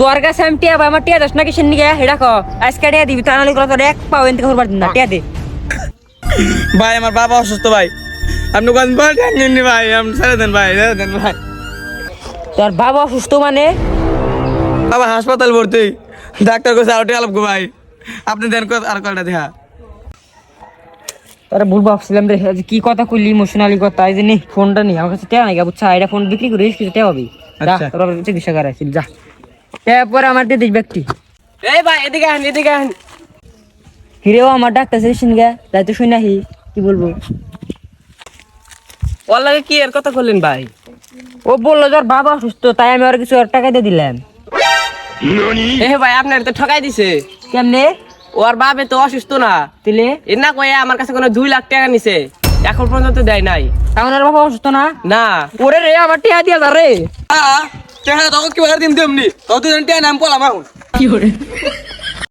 তোর কাছে আমি টিয়া আমার টিয়া দশ না কিসের নিকে হেডা ক। আজকে টিয়া দিবি তা নাহলে তোর এক পাও এনতে করবার দিন না টিয়া দে। ভাই আমার বাবা অসুস্থ ভাই। আপনি কোন বল টেনশন নি ভাই? আপনি ছেড়ে দেন ভাই ছেড়ে দেন ভাই। তোর বাবা অসুস্থ মানে? বাবা হাসপাতাল ভর্তি। ডাক্তার কাছে আউটে আলাপ গো ভাই। আপনি দেন কত আর কয়টা দেখা তোর ভুল ভাবছিলাম রে কি কথা কইলি ইমোশনালি কথা এই যে নে ফোনটা নি আমার কাছে টিয়া নাই বুঝছা? এটা ফোন বিক্রি করে কিছু টিয়া পাবি। যা আচ্ছা। তোর চিকিৎসা করাইছিল যা। এরপরে আমার দিয়ে দিস ব্যক্তি এই ভাই এদিকে আন এদিকে আন হিরেও আমার ডাক্তার সেশন গে তাই তো শুই নাহি কি বলব? ওর লাগে কি এর কথা বললেন ভাই? ও বলল তোর বাবা অসুস্থ তাই আমি ওর কিছু ওর টাকা দিয়ে দিলাম। এ ভাই আপনার তো ঠকাই দিছে। কেমনে? ওর বাবে তো অসুস্থ না। দিলে? এ না কয়ে আমার কাছে কোনো দুই লাখ টাকা নিছে। এখন পর্যন্ত দেয় নাই। এখন ওর বাবা অসুস্থ না? না। ওরে রে আমার টিয়া দিয়া যা রে। আ। তখন কি বার দিম দেমনি তত জন টেহা নাম পলাম এখন।